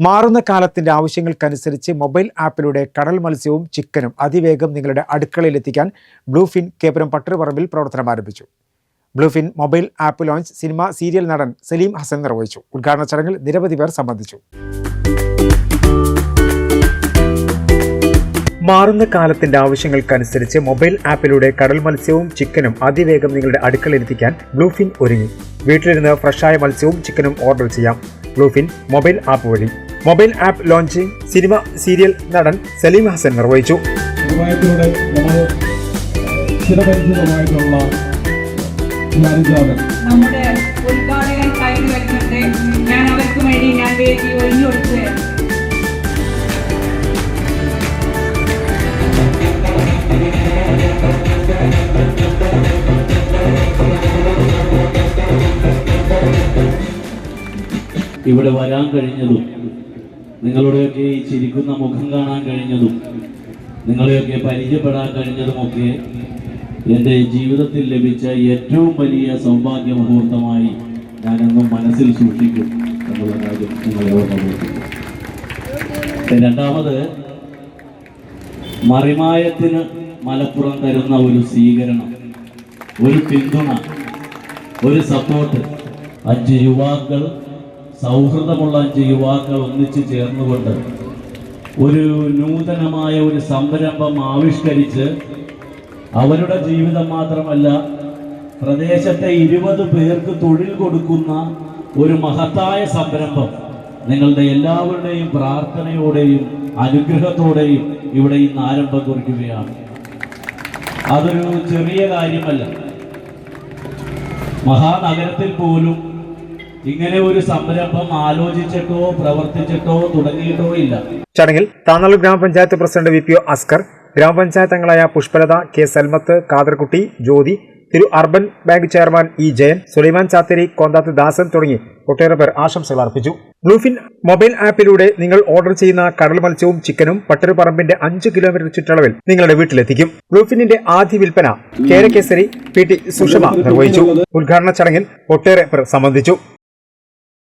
മാറുന്ന കാലത്തിന്റെ ആവശ്യങ്ങൾക്കനുസരിച്ച് മൊബൈൽ ആപ്പിലൂടെ കടൽ മത്സ്യവും ചിക്കനും അതിവേഗം നിങ്ങളുടെ അടുക്കളയിലെത്തിക്കാൻ ബ്ലൂഫിൻ കേപുരം പട്ടറുപറമ്പിൽ പ്രവർത്തനം ആരംഭിച്ചു. Bluefin mobile app launch cinema serial നടൻ സലീം ഹസൻ നിർവഹിച്ചു. ഉദ്ഘാടന ചടങ്ങിൽ നിരവധി പേർ സംബന്ധിച്ചു. മാറുന്ന കാലത്തിന്റെ ആവശ്യങ്ങൾക്കനുസരിച്ച് മൊബൈൽ ആപ്പിലൂടെ കടൽ മത്സ്യവും ചിക്കനും അതിവേഗം നിങ്ങളുടെ അടുക്കളയിലെത്തിക്കാൻ ബ്ലൂഫിൻ ഒരുങ്ങി. വീട്ടിലിരുന്ന് ഫ്രഷായ മത്സ്യവും ചിക്കനും ഓർഡർ ചെയ്യാം. ബ്ലൂഫിൻ മൊബൈൽ ആപ്പ് വഴി. Mobile app launching cinema serial നടൻ സലീം ഹസൻ നിർവഹിച്ചു. നമ്മുടെ ഉദ്ഘാടകൻ വരുന്നുണ്ട് ഞാൻ അവർക്ക് വേണ്ടി ഞാൻ വേദി ഒഴിഞ്ഞു കൊടുക്കുകയാണ് ഇവിടെ വരാൻ കഴിഞ്ഞതും നിങ്ങളുടെയൊക്കെ ഈ ചിരിക്കുന്ന മുഖം കാണാൻ കഴിഞ്ഞതും നിങ്ങളെയൊക്കെ പരിചയപ്പെടാൻ കഴിഞ്ഞതുമൊക്കെ എന്റെ ജീവിതത്തിൽ ലഭിച്ച ഏറ്റവും വലിയ സൗഭാഗ്യ മുഹൂർത്തമായി ഞാനെന്നും മനസ്സിൽ സൂക്ഷിക്കും എന്നുള്ള കാര്യം നിങ്ങളെ രണ്ടാമത് മറിമായത്തിന് മലപ്പുറം തരുന്ന ഒരു സ്വീകരണം ഒരു പിന്തുണ ഒരു സപ്പോർട്ട് അഞ്ച് യുവാക്കൾ സൗഹൃദമുള്ള അഞ്ച് യുവാക്കൾ ഒന്നിച്ചു ചേർന്നുകൊണ്ട് ഒരു നൂതനമായ ഒരു സംരംഭം ആവിഷ്കരിച്ച് അവരുടെ ജീവിതം മാത്രമല്ല പ്രദേശത്തെ ഇരുപത് പേർക്ക് തൊഴിൽ കൊടുക്കുന്ന ഒരു മഹത്തായ സംരംഭം നിങ്ങളുടെ എല്ലാവരുടെയും പ്രാർത്ഥനയോടെയും അനുഗ്രഹത്തോടെയും ഇവിടെ ഇന്ന് ആരംഭം കുറിക്കുകയാണ്. അതൊരു ചെറിയ കാര്യമല്ല. മഹാനഗരത്തിൽ പോലും ഇങ്ങനെ ഒരു സംരംഭം ആലോചിച്ചിട്ടോ പ്രവർത്തിച്ചിട്ടോ തുടങ്ങിയിട്ടോ ഇല്ല. ചടങ്ങിൽ Tanur gramapanchayat president V P O Askar gramapanchayat അംഗങ്ങളായ Pushpalatha K Salmath Kadarkutty Jyothi Thiru urban bank chairman E Jayan Sulaiman Chatheri Konthath Dasan തുടങ്ങി ഒട്ടേറെ പേർ ആശംസകൾ അർപ്പിച്ചു. ബ്ലൂഫിൻ മൊബൈൽ ആപ്പിലൂടെ നിങ്ങൾ ഓർഡർ ചെയ്യുന്ന കടൽ മത്സ്യവും ചിക്കനും പട്ടരുപറമ്പിന്റെ അഞ്ച് കിലോമീറ്റർ ചുറ്റളവിൽ നിങ്ങളുടെ വീട്ടിലെത്തിക്കും. ബ്ലൂഫിനിന്റെ ആദ്യ വിൽപ്പന കേരകേസരി പി ടി സുഷമ നിർവഹിച്ചു. ഉദ്ഘാടന ചടങ്ങിൽ ഒട്ടേറെ പേർ സംബന്ധിച്ചു.